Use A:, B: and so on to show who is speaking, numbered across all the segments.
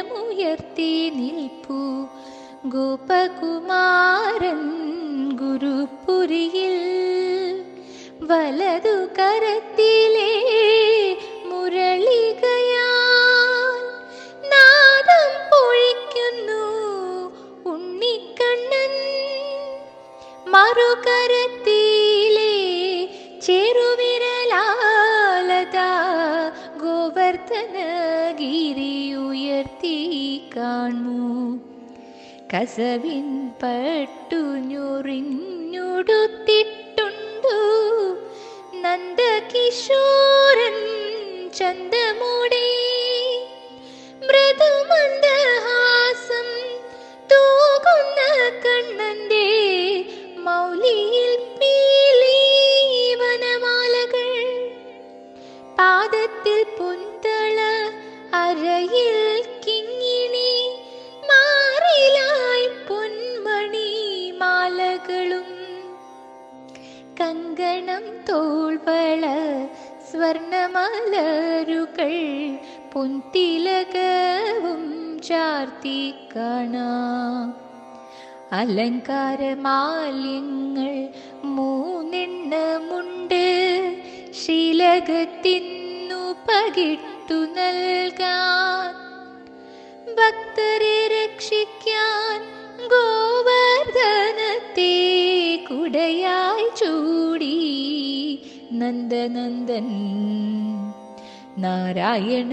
A: കരമുയർത്തി നിൽപ്പു. ഗോപകുമാരൻ ഗുരുപുരിയിൽ വലതു കരത്തിലെ മുരളികയാൽ നാദം പൊഴിക്കുന്നു ഉണ്ണിക്കണ്ണൻ. മറുകരത്തിലെ ചെറുവിരലാലതാ ഗോവർദ്ധനഗിരി ഉയർത്തി കാണൂ കസവിൻ പട്ടു ഞൊറിഞ്ഞുടുത്തിട്ടുണ്ടു? നന്ദകിശോരൻ ചന്തമുടെ തോൾവള സ്വർണമലരുകൾ പൊന്തിലകവും ചാർത്തി കാണാം. അലങ്കാരമാല്യങ്ങൾ മൂന്നെണ്ണമുണ്ട്. ശീലകത്തിന്നു പകിട്ടു നൽകാൻ. ഭക്തരെ രക്ഷിക്കാൻ നന്ദനന്ദൻ. നാരായണ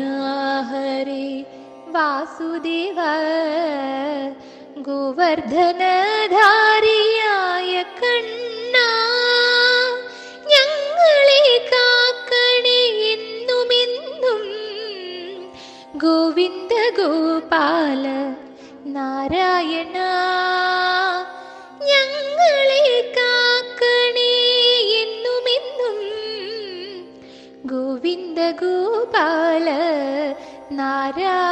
A: ഹരി വാസുദേവ. ഗോവർദ്ധനധാരിയായ കണ്ണ. ഞങ്ങളെ കാക്കണേ എന്നുമെന്നും. ഗോവിന്ദ ഗോപാല നാരായണ ഗോവിന്ദ ഗോപാല നാരായണ